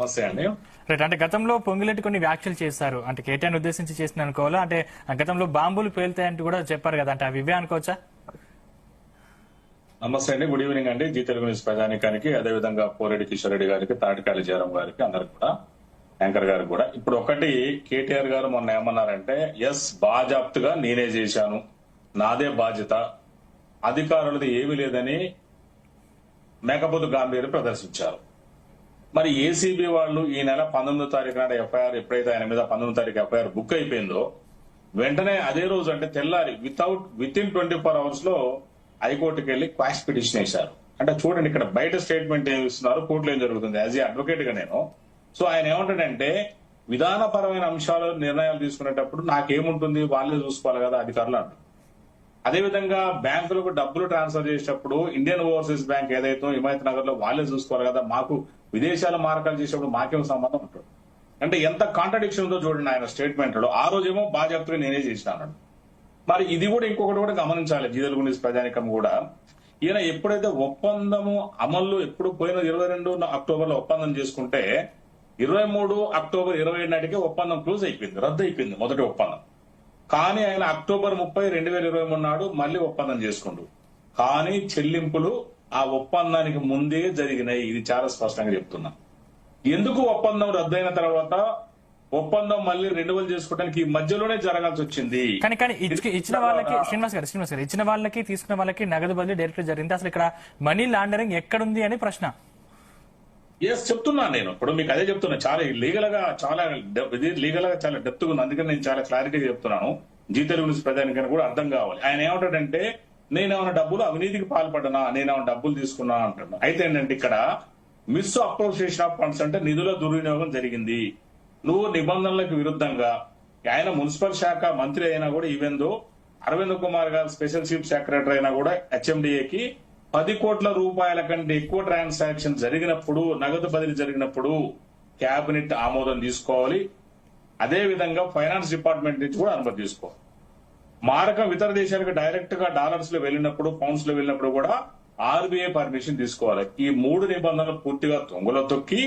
నమస్తే అండి రైట్ అంటే గతంలో పొంగులెట్టి కొన్ని వ్యాఖ్యలు చేశారు. అంటే కేటీఆర్ ఉద్దేశించి చేసిన అనుకోవాలా? అంటే గతంలో బాంబులు పేలుతాయంటూ కూడా చెప్పారు కదా. అంటే అవి ఇవే అనుకోవచ్చా? నమస్తే అండి. గుడ్ ఈవినింగ్ అండి. జీ తెలుగు న్యూస్ ప్రజానికానికి అదేవిధంగా పోరెడ్డి కిషోర్ రెడ్డి గారికి తాటికాయల జయరాం గారికి అందరికి కూడా యాంకర్ గారికి కూడా. ఇప్పుడు ఒకటి కేటీఆర్ గారు మొన్న ఏమన్నారంటే ఎస్ బాజాప్తుగా నేనే చేశాను. నాదే బాధ్యత. అధికారులది ఏమీ లేదని మేకపోతు గాంభీర్యం ప్రదర్శించారు. మరి ఏసీబీ వాళ్ళు ఈ నెల పంతొమ్మిదో తారీఖు నాడు ఎఫ్ఐఆర్ ఎప్పుడైతే ఆయన మీద పంతొమ్మిది తారీఖు ఎఫ్ఐఆర్ బుక్ అయిపోయిందో వెంటనే అదే రోజు అంటే తెల్లారి without within twenty four అవర్స్లో హైకోర్టుకి వెళ్ళి క్వాష్ పిటిషన్ వేశారు. అంటే చూడండి ఇక్కడ బయట స్టేట్మెంట్ ఏమి ఇస్తున్నారు కోర్టులో ఏం జరుగుతుంది యాజ్ ఏ అడ్వకేట్గా నేను. సో ఆయన ఏమంటాడంటే విధానపరమైన అంశాలు నిర్ణయాలు తీసుకునేటప్పుడు నాకేముంటుంది వాళ్ళే చూసుకోవాలి కదా అధికారులు అంటారు. అదేవిధంగా బ్యాంకులకు డబ్బులు ట్రాన్స్ఫర్ చేసేటప్పుడు ఇండియన్ ఓవర్సీస్ బ్యాంక్ ఏదైతే హిమాయత్ నగర్లో వాళ్ళే చూసుకోవాలి కదా మాకు విదేశాల మార్గాలు చేసేటప్పుడు మాకేం సంబంధం ఉంటుంది అంటే ఎంత కాంట్రడిక్షన్ ఉందో చూడండి ఆయన స్టేట్మెంట్లో ఆ రోజేమో బాధ్యతగా నేనే చేసినాను మరి ఇది కూడా ఇంకొకటి కూడా గమనించాలి. జీదల్ గురించి ప్రజానికం కూడా. ఈయన ఎప్పుడైతే ఒప్పందము అమల్లో ఎప్పుడు పోయిన ఇరవై రెండు అక్టోబర్లో ఒప్పందం చేసుకుంటే ఇరవై మూడు అక్టోబర్ ఇరవై ఏడు నాటికి ఒప్పందం క్లోజ్ అయిపోయింది రద్దు అయిపోయింది మొదటి ఒప్పందం. కానీ ఆయన అక్టోబర్ ముప్పై రెండు వేల ఇరవై మూడు నాడు మళ్ళీ ఒప్పందం చేసుకుండు. కానీ చెల్లింపులు ఆ ఒప్పందానికి ముందే జరిగినాయి. ఇది చాలా స్పష్టంగా చెప్తున్నా. ఎందుకు ఒప్పందం రద్దయిన తర్వాత ఒప్పందం మళ్ళీ రెన్యువల్ చేసుకోవడానికి ఈ మధ్యలోనే జరగాల్సి వచ్చింది? కానీ కానీ ఇచ్చి- ఇచ్చిన వాళ్ళకి శ్రీనివాస్ గారు శ్రీనివాస్ గారు ఇచ్చిన వాళ్ళకి తీసుకున్న వాళ్ళకి నగదు బదిలీ డైరెక్ట్ జరిగింది. అసలు ఇక్కడ మనీ లాండరింగ్ ఎక్కడుంది అని ప్రశ్న. ఎస్ చెప్తున్నాను నేను. ఇప్పుడు మీకు అదే చెప్తున్నా. చాలా లీగల్గా చాలా ఇది లీగల్గా చాలా డెప్త్ ఉంది. అందుకని నేను చాలా క్లారిటీగా చెప్తున్నాను. జీ తెలుగు న్యూస్ ప్రజానికని కూడా అర్థం కావాలి. ఆయన ఏమంటాడంటే నేనేమైనా డబ్బులు అవినీతికి పాల్పడ్డనా? నేనేమైనా డబ్బులు తీసుకున్నా అంటున్నా. అయితే ఏంటంటే ఇక్కడ మిస్ అప్రోప్రియేషన్ ఆఫ్ ఫండ్స్ అంటే నిధుల దుర్వినియోగం జరిగింది. నువ్వు నిబంధనలకు విరుద్ధంగా ఆయన మున్సిపల్ శాఖ మంత్రి అయినా కూడా ఈవెందో అరవింద్ కుమార్ గారు స్పెషల్ చీఫ్ సెక్రటరీ అయినా కూడా హెచ్ఎండిఏకి పది కోట్ల రూపాయల కంటే ఎక్కువ ట్రాన్సాక్షన్ జరిగినప్పుడు నగదు బదిలీ జరిగినప్పుడు కేబినెట్ ఆమోదం తీసుకోవాలి. అదే విధంగా ఫైనాన్స్ డిపార్ట్మెంట్ నుంచి కూడా అనుమతి తీసుకోవాలి. మారకం ఇతర దేశాలకు డైరెక్ట్గా డాలర్స్లో వెళ్ళినప్పుడు పౌండ్స్లో వెళ్ళినప్పుడు కూడా ఆర్బీఐ పర్మిషన్ తీసుకోవాలి. ఈ మూడు నిబంధనలు పూర్తిగా తొంగలో తొక్కి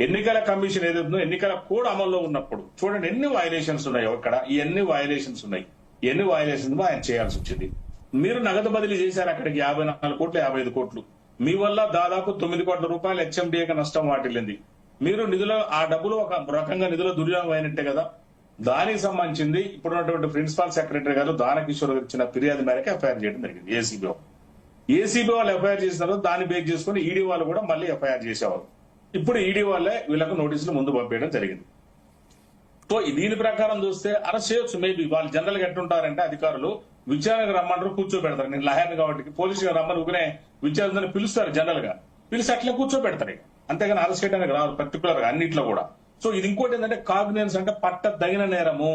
ఎన్నికల కమిషన్ ఏదైతుందో ఎన్నికల కోడ్ అమల్లో ఉన్నప్పుడు చూడండి ఎన్ని వైలేషన్స్ ఉన్నాయి అక్కడ ఈ ఎన్ని వైలేషన్స్ ఉన్నాయి ఎన్ని వైలేషన్స్ ఆయన చేయాల్సి వచ్చింది. మీరు నగదు బదిలీ చేశారు అక్కడికి యాభై నాలుగు కోట్లు యాభై ఐదు కోట్లు. మీ వల్ల దాదాపు తొమ్మిది కోట్ల రూపాయలు హెచ్ఎండిఏకి నష్టం వాటిల్లింది. మీరు నిధుల ఆ డబ్బులు ఒక రకంగా నిధుల దుర్యోగం అయినట్టే కదా. దానికి సంబంధించింది ఇప్పుడున్నటువంటి ప్రిన్సిపాల్ సెక్రటరీ గారు దానకిషోర్ గారు ఇచ్చిన ఫిర్యాదు మేరకు ఎఫ్ఐఆర్ చేయడం జరిగింది ఏసీబీ ఏసీబీ వాళ్ళు ఎఫ్ఐఆర్ చేసినారు దాన్ని బేక్ చేసుకుని ఈడీ వాళ్ళు కూడా మళ్ళీ ఎఫ్ఐఆర్ చేసేవారు. ఇప్పుడు ఈడీ వాళ్ళే వీళ్ళకు నోటీసులు ముందు పంపేయడం జరిగింది. సో దీని ప్రకారం చూస్తే అరెస్ట్ చేయొచ్చు మేబీ వాళ్ళు జనరల్గా ఎట్టుంటారంటే అధికారులు విచారణకు రమ్మంటారు కూర్చోబెడతారు. నేను లహర్ని కాబట్టి పోలీసులు రమ్మని ఊరినే విచారణ పిలుస్తారు జనరల్గా పిలిచి అట్లా కూర్చోబెడతారు అంతేగాని అరెస్ట్ చేయడానికి రావు పర్టికులర్గా అన్నిట్లో కూడా. సో ఇది ఇంకోటి ఏంటంటే కాగ్నియన్స్ అంటే పట్టదగిన నేరము.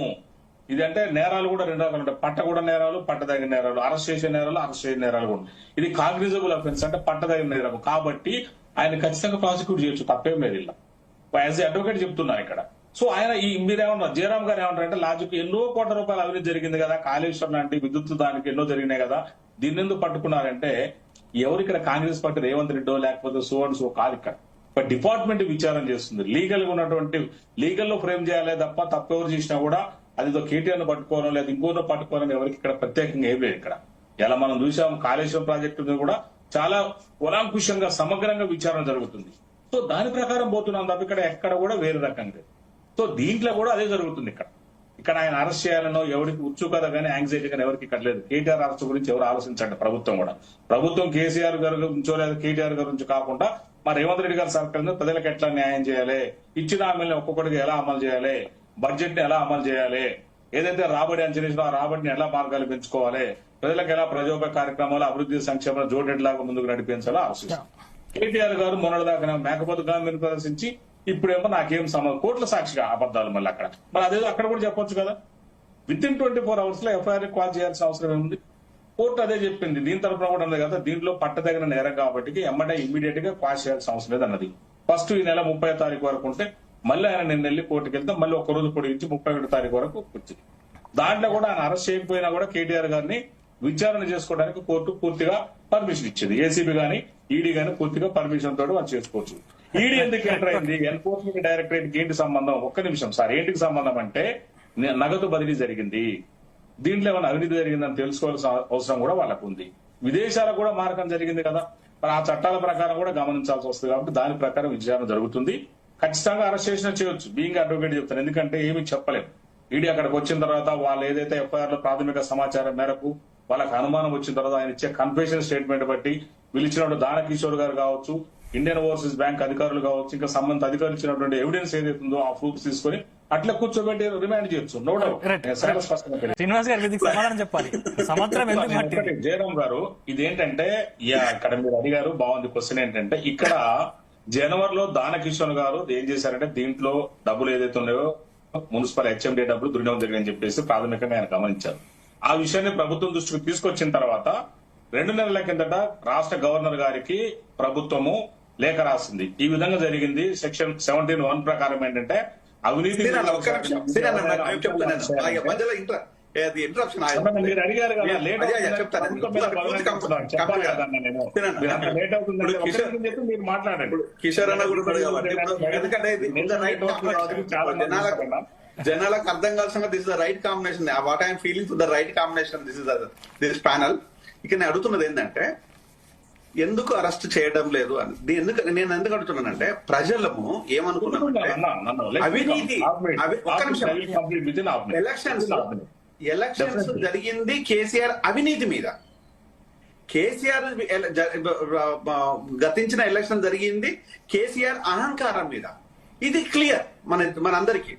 ఇది అంటే నేరాలు కూడా రెండు రకాలు ఉంటాయి. పట్టకూడ నేరాలు పట్టదగిన నేరాలు. అరెస్ట్ చేసే నేరాలు అరెస్ట్ చేసే నేరాలు కూడా ఇది కాగ్నిజబుల్ అఫెన్స్ అంటే పట్టదగిన నేరము. కాబట్టి ఆయన ఖచ్చితంగా ప్రాసిక్యూట్ చేయొచ్చు. తప్పేం లేదు ఇలా. యాజ్ అడ్వకేట్ చెప్తున్నారు ఇక్కడ. సో ఆయన ఈ మీరేమన్నారు జయరామ్ గారు ఏమంటారు అంటే లాజిక్ ఎన్నో కోట్ల రూపాయలు అవినీతి జరిగింది కదా. కాళేశ్వరం లాంటి విద్యుత్ దానికి ఎన్నో జరిగినాయి కదా. దీన్ని ఎందుకు పట్టుకున్నారంటే ఎవరు ఇక్కడ కాంగ్రెస్ పార్టీ రేవంత్ రెడ్డో లేకపోతే సో అండ్ సో కాదు ఇక్కడ. డిపార్ట్మెంట్ విచారణ చేస్తుంది. లీగల్గా ఉన్నటువంటి లీగల్లో ఫ్రేమ్ చేయాలి తప్ప తప్పెవరు చేసినా కూడా అది కేటీఆర్ను పట్టుకోవడం లేదా ఇంకోనో పట్టుకోవడం ఎవరికి ఇక్కడ ప్రత్యేకంగా ఏం లేదు ఇక్కడ. ఇలా మనం చూసాం కాళేశ్వరం ప్రాజెక్టు మీద కూడా చాలా కులాంకుశంగా సమగ్రంగా విచారణ జరుగుతుంది. సో దాని ప్రకారం పోతున్నాం తప్ప ఇక్కడ ఎక్కడ కూడా వేరే రకంగా లేదు. సో దీంట్లో కూడా అదే జరుగుతుంది ఇక్కడ. ఇక్కడ ఆయన అరెస్ట్ చేయాలనో ఎవరికి ఉత్సుకత కానీ యాంగ్జైటీ కానీ ఎవరికి ఇక్కడ లేదు. కేటీఆర్ అరెస్ట్ గురించి ఎవరు ఆలోచించండి ప్రభుత్వం కూడా. ప్రభుత్వం కేసీఆర్ గారు గురించో లేదా కేటీఆర్ గారి గురించి కాకుండా మా రేవంత్ రెడ్డి గారి సర్కార్ మీద ప్రజలకు ఎట్లా న్యాయం చేయాలి? ఇచ్చిన హామీలను ఒక్కొక్కటికి ఎలా అమలు చేయాలి? బడ్జెట్ని ఎలా అమలు చేయాలి? ఏదైతే రాబడి అంచనా ఆ రాబడిని ఎలా మార్గాలు పెంచుకోవాలి? ప్రజలకు ఎలా ప్రజోప కార్యక్రమాలు అభివృద్ధి సంక్షేమ జోడెడ్లాగా ముందుకు నడిపించాలో ఆలోచిస్తాం కేటీఆర్ గారు మొన్నటిదాకా మేకపోతు గాంధీని ప్రదర్శించి ఇప్పుడేమో నాకేం సంబంధం కోట్ల సాక్షిగా అబద్దాలు మళ్ళీ అక్కడ. మరి అదేదో అక్కడ కూడా చెప్పొచ్చు కదా. విత్ ఇన్ ట్వంటీ ఫోర్ అవర్స్లో ఎఫ్ఐఆర్ కాల్ చేయాల్సిన అవసరం ఏముంది? కోర్టు అదే చెప్పింది. దీని తరపున కూడా ఉంది కదా. దీంట్లో పట్టదగిన నేరం కాబట్టి ఎమ్మటే ఇమ్మీడియట్గా క్వాష్ చేయాల్సిన అవసరం లేదు అన్నది ఫస్ట్ ఈ నెల ముప్పై తారీఖు వరకు ఉంటే మళ్ళీ ఆయన నిన్న వెళ్ళి కోర్టుకి వెళ్తే మళ్ళీ ఒక రోజు పొడిగించి ముప్పై ఒకటి తారీఖు వరకు వచ్చింది దాంట్లో కూడా ఆయన అరెస్ట్ చేయకపోయినా కూడా కేటీఆర్ గారిని విచారణ చేసుకోవడానికి కోర్టు పూర్తిగా పర్మిషన్ ఇచ్చింది. ఏసీబీ గాని ఈడీ గాని పూర్తిగా పర్మిషన్ తోటి వాళ్ళు చేసుకోవచ్చు. ఈడీ ఎందుకు ఎంటర్ అయింది? ఎన్ఫోర్స్మెంట్ డైరెక్టరేట్కి ఏంటి సంబంధం? ఒక్క నిమిషం. సార్ ఏంటికి సంబంధం అంటే నగదు బదిలీ జరిగింది. దీంట్లో ఏమైనా అవినీతి జరిగిందని తెలుసుకోవాల్సిన అవసరం కూడా వాళ్ళకు ఉంది విదేశాలకు కూడా మారకం జరిగింది కదా. మరి ఆ చట్టాల ప్రకారం కూడా గమనించాల్సి వస్తుంది కాబట్టి దాని ప్రకారం విచారణ జరుగుతుంది. ఖచ్చితంగా అరెస్ట్ చేసినా చేయొచ్చు. బీయింగ్ అడ్వకేట్ చెప్తాను ఎందుకంటే ఏమీ చెప్పలేము. ఈడీ అక్కడికి వచ్చిన తర్వాత వాళ్ళు ఏదైతే ఎఫ్ఐఆర్లో ప్రాథమిక సమాచారం మేరకు వాళ్ళకి అనుమానం వచ్చిన తర్వాత ఆయన ఇచ్చే కన్ఫెషన్ స్టేట్మెంట్ బట్టి పిలిచినటువంటి దాన కిషోర్ గారు కావచ్చు ఇండియన్ ఓవర్సీస్ బ్యాంక్ అధికారులు కావచ్చు ఇంకా సంబంధిత అధికారులు ఇచ్చినటువంటి ఎవిడెన్స్ ఏదైతే ఉందో ఆ ప్రూఫ్స్ తీసుకొని అట్లా కూర్చోబెట్టి రిమాండ్ చేయొచ్చు. No doubt. శ్రీనివాస్ గారు సమాధానం చెప్పాలి. సంవత్సరం ఎందుకు ఒకటి పట్టింది జయరాం గారు ఇదేంటంటే ఇక్కడ మీరు అడిగారు బాగుంది క్వశ్చన్ ఏంటంటే ఇక్కడ జనవరిలో దానకిషోర్ గారు ఏం చేశారంటే దీంట్లో డబ్బులు ఏదైతే ఉన్నాయో మున్సిపల్ హెచ్ఎండి డబ్బులు దుర్వినియోగం జరిగిందని చెప్పేసి ప్రాథమికంగా ఆయన గమనించారు. ఆ విషయాన్ని ప్రభుత్వం దృష్టికి తీసుకొచ్చిన తర్వాత రెండు నెలల కిందట రాష్ట్ర గవర్నర్ గారికి ప్రభుత్వము లేఖ రాసింది. ఈ విధంగా జరిగింది. సెక్షన్ సెవెంటీన్ వన్ ప్రకారం ఏంటంటే అవినీతి మధ్యలో ఇంటర్ అది ఇంటరప్షన్ మీరు అడిగారు కదా లేట్ చెప్తాను. మీరు కిషోర్- నిమిషం చెప్పి మీరు మాట్లాడండి. ఇప్పుడు కిషోర్ అన్న కూడా ఎందుకంటే జనాలకు అర్థం కావాల్సిన this the right combination what I'm feeling the right combination this is this panel ఇక నేను అడుగుతున్నది ఏంటంటే ఎందుకు అరెస్ట్ చేయడం లేదు అని. ఎందుకు నేను ఎందుకు అడుగుతున్నానంటే ప్రజలము ఏమనుకున్నామంటే అవినీతి ఒక్క. నిమిషం. minute. ఎలక్షన్స్. జరిగింది కేసీఆర్ అవినీతి మీద. కేసీఆర్ గతించిన ఎలక్షన్ జరిగింది కేసీఆర్ అహంకారం మీద. ఇది క్లియర్ మన మనందరికీ.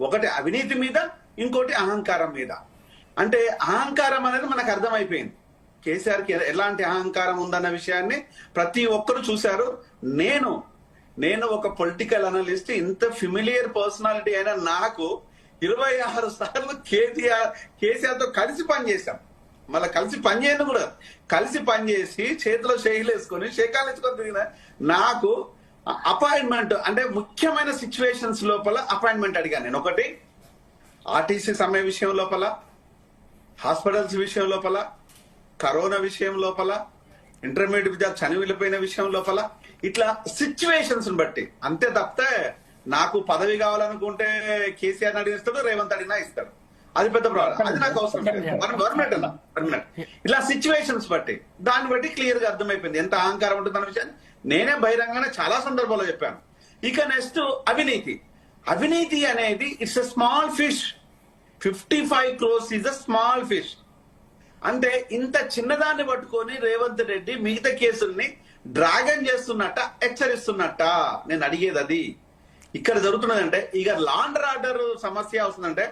ఒకటి అవినీతి మీద ఇంకోటి అహంకారం మీద. అంటే అహంకారం అనేది మనకు అర్థమైపోయింది. కేసీఆర్కి ఎలాంటి అహంకారం ఉందన్న విషయాన్ని ప్రతి ఒక్కరు చూశారు. నేను నేను ఒక పొలిటికల్ అనలిస్ట్ ఇంత ఫిమిలియర్ పర్సనాలిటీ అయిన నాకు ఇరవై ఆరు సార్లు కేసీఆర్ కేసీఆర్తో కలిసి పనిచేశాం మళ్ళీ కలిసి పనిచేయను కూడా. కలిసి పనిచేసి చేతిలో షేకులు వేసుకొని షేకాలు వేసుకొని తిరిగిన నాకు అపాయింట్మెంట్ అంటే ముఖ్యమైన సిచ్యువేషన్స్ లోపల అపాయింట్మెంట్ అడిగాను నేను. ఒకటి ఆర్టీసీ సమ్మె విషయం లోపల హాస్పిటల్స్ విషయం లోపల కరోనా విషయం లోపల ఇంటర్మీడియట్ విద్యార్థి చనివి వెళ్ళిపోయిన విషయం లోపల ఇట్లా సిచ్యువేషన్స్ బట్టి. అంతే తప్పితే నాకు పదవి కావాలనుకుంటే కేసీఆర్ అడిగిస్తాడు రేవంత్ అడిగినా ఇస్తాడు. అది పెద్ద ప్రాబ్లం అది నాకు అవసరం అన్న వన్ మినిట్ ఇలా సిచ్యువేషన్స్ బట్టి. దాన్ని బట్టి క్లియర్గా అర్థమైపోయింది. ఎంత అహంకారం ఉంటుందన్న విషయాన్ని నేనే బహిరంగానే చాలా సందర్భాల్లో చెప్పాను. ఇక నెక్స్ట్ అవినీతి. అవినీతి అనేది it's a small fish fifty five crores is a small fish అంటే ఇంత చిన్నదాన్ని పట్టుకొని రేవంత్ రెడ్డి మిగతా కేసుల్ని డ్రాగన్ చేస్తున్నట్ట హెచ్చరిస్తున్నట్ట. నేను అడిగేది అది. ఇక్కడ జరుగుతున్నదంటే ఇక లాండర్ ఆర్డర్ సమస్య వస్తుందంటే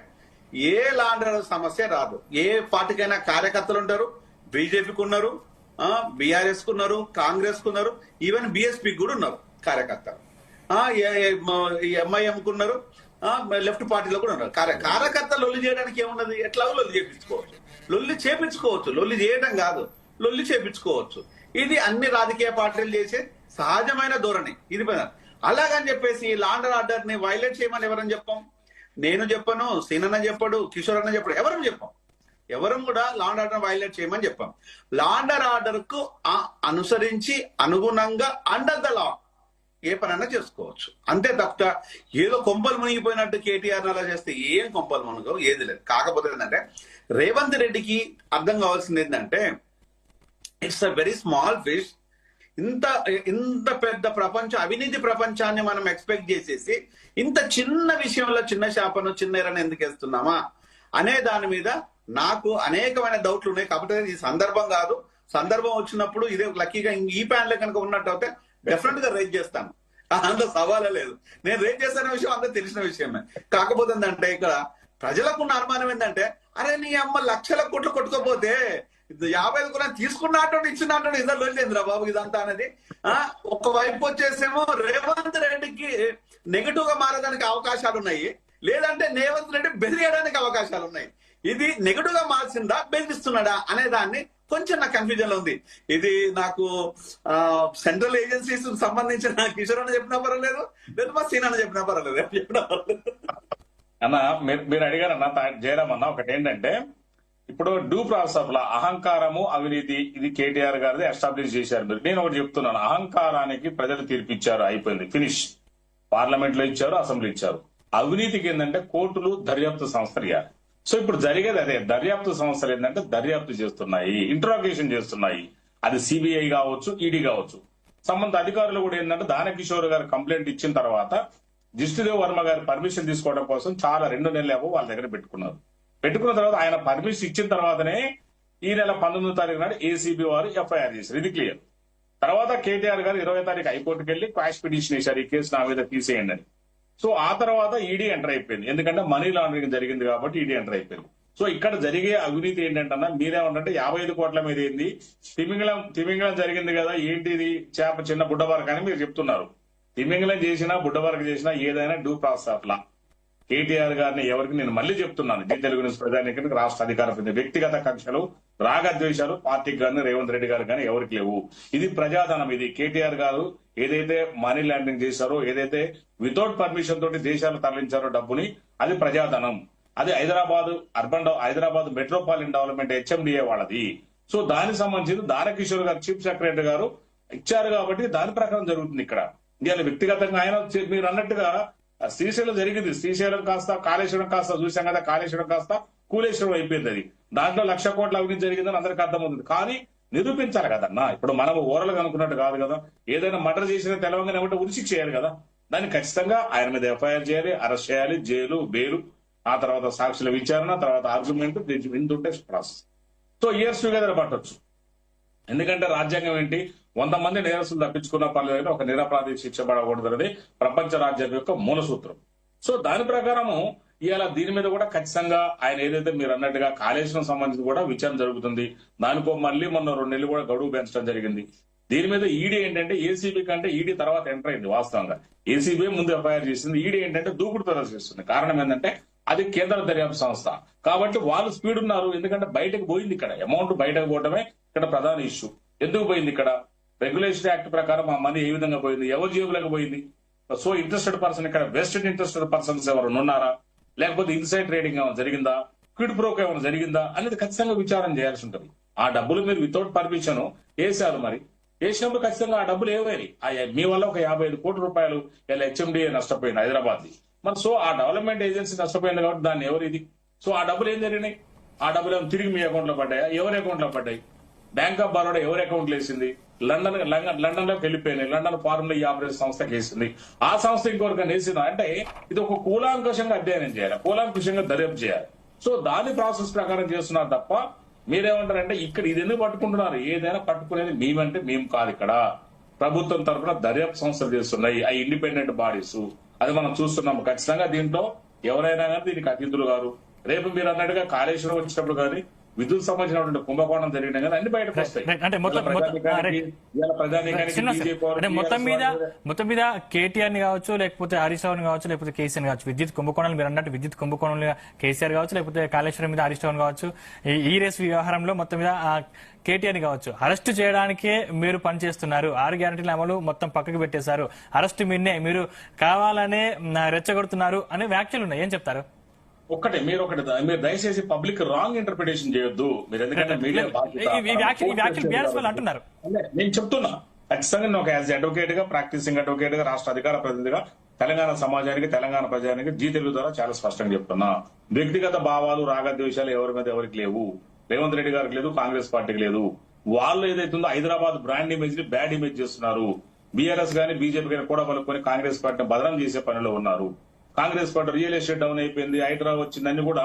ఏ లాండర్ సమస్య రాదు. ఏ పార్టీకైనా కార్యకర్తలు ఉంటారు బీజేపీకి ఉన్నారు బీఆర్ఎస్కు ఉన్నారు కాంగ్రెస్కు ఉన్నారు ఈవెన్ బిఎస్పీ కూడా ఉన్నారు కార్యకర్తలు. ఎంఐఎం కు ఉన్నారు లెఫ్ట్ పార్టీలో కూడా ఉన్నారు. కార్య కార్యకర్త లొల్లి చేయడానికి ఏమున్నది? ఎట్లా లొల్లి చేపించుకోవచ్చు లొల్లి చేపించుకోవచ్చు. లొల్లి చేయడం కాదు. లొల్లి చేపించుకోవచ్చు. ఇది అన్ని రాజకీయ పార్టీలు చేసే సహజమైన ధోరణి. ఇది అలాగని చెప్పేసి లాండర్ ఆర్డర్ని వైలేట్ చేయమని ఎవరని చెప్పాం? నేను చెప్పను సీనన్న చెప్పడు కిషోర్ అన్న చెప్పడు ఎవరు చెప్పాం? ఎవరం కూడా లాండ్ ఆర్డర్ వైలేట్ చేయమని చెప్పాం. లాండర్ ఆర్డర్కు అనుసరించి అనుగుణంగా అండర్ ద లా ఏ పనైనా చేసుకోవచ్చు. అంతే తప్ప ఏదో కొంపలు మునిగిపోయినట్టు కేటీఆర్ అలా చేస్తే ఏం కొంపలు మునగవు ఏది లేదు. కాకపోతే ఏంటంటే రేవంత్ రెడ్డికి అర్థం కావాల్సింది ఏంటంటే it's a very small fish ఇంత ఇంత పెద్ద ప్రపంచం అవినీతి ప్రపంచాన్ని మనం ఎక్స్పెక్ట్ చేసేసి ఇంత చిన్న విషయంలో చిన్న చేపను చిన్న ఎరను ఎందుకు వేస్తున్నామా? అనే దాని మీద నాకు అనేకమైన డౌట్లు ఉన్నాయి. కాబట్టి ఇది సందర్భం కాదు. సందర్భం వచ్చినప్పుడు ఇదే లక్కీగా ఈ ప్యాన్లో కనుక ఉన్నట్టు అయితే డెఫినెట్గా రైజ్ చేస్తాను. అందులో సవాలే లేదు. నేను రేజ్ చేస్తున్న విషయం అంతా తెలిసిన విషయమే. కాకపోతే ఏంటంటే ఇక్కడ ప్రజలకు ఉన్న అనుమానం ఏంటంటే అరే నీ అమ్మ లక్షల కోట్లు కొట్టుకోపోతే యాభై ఐదు కూడా తీసుకున్నట్టు ఇచ్చినట్టు ఇద్దరు వెళ్ళిందిరా బాబు ఇదంతా అనేది. ఆ ఒకవైపు వచ్చేసేమో రేవంత్ రెడ్డికి నెగటివ్గా మారడానికి అవకాశాలు ఉన్నాయి. లేదంటే రేవంత్ రెడ్డి బెదిరేయడానికి అవకాశాలు ఉన్నాయి. ఇది నెగటివ్గా మార్చిందా బెదిరిస్తున్నాడా అనే దాన్ని కొంచెం నాకు కన్ఫ్యూజన్లో ఉంది. ఇది నాకు సెంట్రల్ ఏజెన్సీస్ సంబంధించిన కిషోర్ అని చెప్పినా పర్వాలేదు లేదు మా సీన్ అని చెప్పినా పర్వాలేదు చెప్పినా పర్వాలేదు. అన్న మీరు మీరు అడిగారన్న తా- జయరామ్ అన్న ఒకటి ఏంటంటే ఇప్పుడు డ్యూ ప్రాసెస్ ఆఫ్ లా అహంకారము అవినీతి ఇది కేటీఆర్ గారిది ఎస్టాబ్లిష్ చేశారు మీరు. నేను ఒకటి చెప్తున్నాను అహంకారానికి ప్రజలు తీర్పిచ్చారు అయిపోయింది ఫినిష్. పార్లమెంట్లో ఇచ్చారు అసెంబ్లీ ఇచ్చారు. అవినీతికి ఏంటంటే కోర్టులు దర్యాప్తు సంస్థలు ఇవ్వాలి సో ఇప్పుడు జరిగేది అదే దర్యాప్తు సంస్థలు ఏంటంటే దర్యాప్తు చేస్తున్నాయి ఇంట్రాగేషన్ చేస్తున్నాయి. అది సిబిఐ కావచ్చు ఈడీ కావచ్చు. సంబంధ అధికారులు కూడా ఏంటంటే దానకిషోర్ గారు కంప్లైంట్ ఇచ్చిన తర్వాత జిష్ణుదేవ్ వర్మ గారి పర్మిషన్ తీసుకోవడం కోసం చాలా రెండు నెలలేమో వాళ్ళ దగ్గర పెట్టుకున్నారు. పెట్టుకున్న తర్వాత ఆయన పర్మిషన్ ఇచ్చిన తర్వాతనే ఈ నెల పంతొమ్మిదో తారీఖు నాడు ఏసీబీ వారు ఎఫ్ఐఆర్ చేశారు. ఇది క్లియర్ తర్వాత కేటీఆర్ గారు ఇరవై తారీఖు హైకోర్టుకి వెళ్ళి క్వాష్ పిటిషన్ వేశారు. ఈ కేసు నా మీద తీసేయండి అని. సో ఆ తర్వాత ఈడీ ఎంటర్ అయిపోయింది. ఎందుకంటే మనీ లాండరింగ్ జరిగింది కాబట్టి ఈడీ ఎంటర్ అయిపోయింది. సో ఇక్కడ జరిగే అవినీతి ఏంటంటే మీరేమంటే యాభై ఐదు కోట్ల మీద ఏంది? తిమింగళం తిమింగళం జరిగింది కదా ఏంటిది? చేప చిన్న బుడ్డవరకు అని మీరు చెప్తున్నారు. తిమింగలం చేసినా బుడ్డవరకు చేసినా ఏదైనా due process of law KTR గారిని ఎవరికి నేను మళ్ళీ చెప్తున్నాను. జీ తెలుగు న్యూస్ ప్రజానికి రాష్ట్ర అధికార వ్యక్తిగత కక్షలు రాగద్వేషాలు పార్టీకి కానీ రేవంత్ రెడ్డి గారు కానీ ఎవరికి లేవు. ఇది ప్రజాధనం ఇది. కేటీఆర్ గారు ఏదైతే మనీ ల్యాండింగ్ చేశారో ఏదైతే వితౌట్ పర్మిషన్ తోటి దేశాలు తరలించారో డబ్బుని అది ప్రజాధనం. అది Hyderabad urban Hyderabad metropolitan development HMDA వాళ్ళది. సో దానికి సంబంధించి దానకిషోర్ గారు చీఫ్ సెక్రటరీ గారు ఇచ్చారు కాబట్టి దాని ప్రకారం జరుగుతుంది ఇక్కడ. ఇవాళ వ్యక్తిగతంగా ఆయన మీరు అన్నట్టుగా శ్రీశైలం జరిగింది. శ్రీశైలం కాస్త కాళేశ్వరం కాస్త చూసాం కదా కాళేశ్వరం కాస్త కూలేశ్వరం అయిపోయింది అది. దాంట్లో లక్ష కోట్ల అవినీతి జరిగిందని అందరికీ అర్థమవుతుంది. కానీ నిరూపించాలి కదన్నా. ఇప్పుడు మనం ఓరలుగా అనుకున్నట్టు కాదు కదా. ఏదైనా మర్డర్ చేసిన తెలవంగానే ఒకటి ఉరిసి చేయాలి కదా. దాన్ని ఖచ్చితంగా ఆయన మీద ఎఫ్ఐఆర్ చేయాలి అరెస్ట్ చేయాలి జైలు బెయిలు ఆ తర్వాత సాక్షుల విచారణ తర్వాత ఆర్గ్యుమెంట్ విందుంటే ప్రాసెస్. సో ఇయర్స్ టుగెదర్ పట్టొచ్చు. ఎందుకంటే రాజ్యాంగం ఏంటి? వంద మంది నేరస్తులు తప్పించుకున్న పర్లేదు ఒక నిరపరాధి శిక్ష పడకూడదనేది ప్రపంచ రాజ్యం యొక్క మూల సూత్రం. సో దాని ప్రకారము ఇవాళ దీని మీద కూడా ఖచ్చితంగా ఆయన ఏదైతే మీరు అన్నట్టుగా కాళేశ్వరం సంబంధించి కూడా విచారణ జరుగుతుంది. దానికో మళ్ళీ మొన్న రెండు నెలలు కూడా గడువు పెంచడం జరిగింది. దీని మీద ఈడీ ఏంటంటే ఏసీబీ కంటే ఈడీ తర్వాత ఎంటర్ అయింది వాస్తవంగా. ఏసీబీ ముందు ఎఫ్ఐఆర్ చేసింది. ఈడీ ఏంటంటే దూకుడు ప్రదర్శిస్తుంది. కారణం ఏంటంటే అది కేంద్ర దర్యాప్తు సంస్థ. కాబట్టి వాళ్ళు స్పీడ్ ఉన్నారు. ఎందుకంటే బయటకు పోయింది ఇక్కడ. అమౌంట్ బయటకు పోవడమే ఇక్కడ ప్రధాన ఇష్యూ. ఎందుకు పోయింది ఇక్కడ? రెగ్యులేషన్ యాక్ట్ ప్రకారం ఆ మనీ ఏ విధంగా పోయింది? ఎవరి జేబులకు పోయింది? సో ఇంట్రెస్టెడ్ పర్సన్ ఇక్కడ వెస్టెడ్ ఇంట్రెస్టెడ్ పర్సన్స్ ఎవరైనా ఉన్నారా? లేకపోతే ఇన్సైడ్ ట్రేడింగ్ ఏమైనా జరిగిందా? క్విడ్ బ్రోక్ ఏమైనా జరిగిందా? అనేది ఖచ్చితంగా విచారం చేయాల్సి ఉంటుంది. ఆ డబ్బులు మీరు వితౌట్ పర్మిషన్ వేసారు మరి. వేసినప్పుడు ఖచ్చితంగా ఆ డబ్బులు ఏమైనాయి ఆ మీ వల్ల ఒక యాభై ఐదు కోట్ల రూపాయలు ఇలా హెచ్ఎండిఏ నష్టపోయింది హైదరాబాద్ ది మరి సో ఆ డెవలప్మెంట్ ఏజెన్సీ నష్టపోయింది కాబట్టి దాన్ని ఎవరు ఇది? సో ఆ డబ్బులు ఏం జరిగినాయి? ఆ డబ్బులు ఏమైనా తిరిగి మీ అకౌంట్లో పడ్డాయా? ఎవరి అకౌంట్లో పడ్డాయి? బ్యాంక్ ఆఫ్ బరోడా ఎవరి అకౌంట్ వేసింది? లండన్ లండన్ లండన్లోకి వెళ్ళిపోయినాయి లండన్ ఫారెన్లో ఈ ఆపరేషన్ సంస్థకి వేసింది. ఆ సంస్థ ఇంకొకరికైనా వేసిందా అంటే ఇది ఒక కూలాంకుషంగా అధ్యయనం చేయాలి. కూలాంకుషంగా దర్యాప్తు చేయాలి. సో దాని ప్రాసెస్ ప్రకారం చేస్తున్నారు తప్ప మీరేమంటారంటే ఇక్కడ ఇది ఎందుకు పట్టుకుంటున్నారు? ఏదైనా పట్టుకునేది మేమంటే మేము కాదు ఇక్కడ. ప్రభుత్వం తరఫున దర్యాప్తు సంస్థలు చేస్తున్నాయి. ఆ ఇండిపెండెంట్ బాడీస్ అది మనం చూస్తున్నాము. ఖచ్చితంగా దీంట్లో ఎవరైనా కానీ దీనికి అతిథులు గారు. రేపు మీరు అన్నట్టుగా కాళేశ్వరం వచ్చినప్పుడు కానీ విద్యుత్ సంబంధించినటువంటి కుంభకోణం జరిగినా కానీ అన్ని బయటకు వస్తాయి. అంటే మొత్తం- మొత్తం- మీద మొత్తం మీద కేటీఆర్ని కావచ్చు లేకపోతే హరీష్ రావు కావచ్చు లేకపోతే కేసీఆర్ కావచ్చు. విద్యుత్ కుంభకోణాలు మీరు అన్నట్టు విద్యుత్ కుంభకోణంలో కేసీఆర్ కావచ్చు లేకపోతే కాళేశ్వరం మీద హరీష్ రావు కావచ్చు ఈ- రేస్ వ్యవహారంలో మొత్తం మీద కేటీఆర్ని కావచ్చు. అరెస్ట్ చేయడానికే మీరు పనిచేస్తున్నారు ఆరు గ్యారంటీల అమలు మొత్తం పక్కకు పెట్టేశారు. అరెస్ట్ మీన్నే మీరు కావాలనే రెచ్చగొడుతున్నారు అనే వ్యాఖ్యలు ఉన్నాయి. ఏం చెప్తారు? ఒక్కటే మీరు ఒకటి మీరు దయచేసి పబ్లిక్ రాంగ్ ఇంటర్ప్రిటేషన్ చేయొద్దు. మీరు ఎందుకంటే మీడియా బాధ్యత. అంటున్నారు. నేను చెప్తున్నా. ఖచ్చితంగా నేను ఒక యాజ్ అడ్వకేట్గా ప్రాక్టీసింగ్ అడ్వకేట్గా రాష్ట్ర అధికార ప్రతినిధిగా తెలంగాణ సమాజానికి తెలంగాణ ప్రజానికి జీ తెలుగు ద్వారా చాలా స్పష్టంగా చెప్తున్నా. వ్యక్తిగత భావాలు రాగద్వేషాలు ఎవరి మీద ఎవరికి లేవు. రేవంత్ రెడ్డి గారికి లేదు కాంగ్రెస్ పార్టీకి లేదు. వాళ్ళు ఏదైతుందో హైదరాబాద్ బ్రాండ్ ఇమేజ్ని బ్యాడ్ ఇమేజ్ చేస్తున్నారు. బీఆర్ఎస్ గానీ బీజేపీ గానీ కూడా పలుకొని కాంగ్రెస్ పార్టీని బదనం చేసే పనిలో ఉన్నారు. Congress party real estate down అయిపోయింది హైడ్రా వచ్చిందని కూడా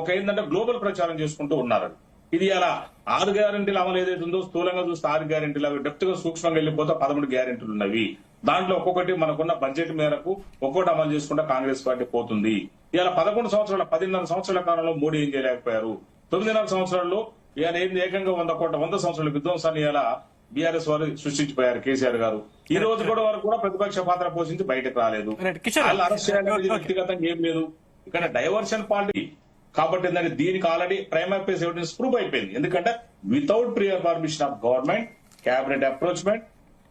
ఒక ఏంటంటే గ్లోబల్ ప్రచారం చేసుకుంటూ ఉన్నారు. ఇది అలా ఆరు గ్యారెంటీలు అమలు ఏదైతే ఉందో స్థూలంగా చూస్తే ఆరు గ్యారెంటీలు అవి డెప్త్గా సూక్ష్మంగా వెళ్ళిపోతే పదమూడు గ్యారెంటీలు ఉన్నవి. దాంట్లో ఒక్కొక్కటి మనకున్న బడ్జెట్ మేరకు ఒక్కొక్కటి అమలు చేసుకుంటే కాంగ్రెస్ పార్టీ పోతుంది. ఇలా పదకొండు సంవత్సరాల పదిన్నర సంవత్సరాల కాలంలో మోడీ ఏం చేయలేకపోయారు? తొమ్మిదిన్నర సంవత్సరాల్లో ఈయన ఏంది? ఏకంగా వంద కోట్ల వంద సంవత్సరాల విధ్వంసాన్ని ఇలా బీఆర్ఎస్ వారు సృష్టించిపోయారు కేసీఆర్ గారు. ఈ రోజు కూడా వారు కూడా ప్రతిపక్ష పాత్ర పోషించి బయటకు రాలేదు. వాళ్ళు అరెస్ట్ Okay. వ్యక్తిగతంగా ఏం లేదు. ఇక్కడ డైవర్షన్ పార్టీ కాబట్టి ఏంటంటే దీనికి already prima facie evidence prove అయిపోయింది. ఎందుకంటే without prior permission of government cabinet approachment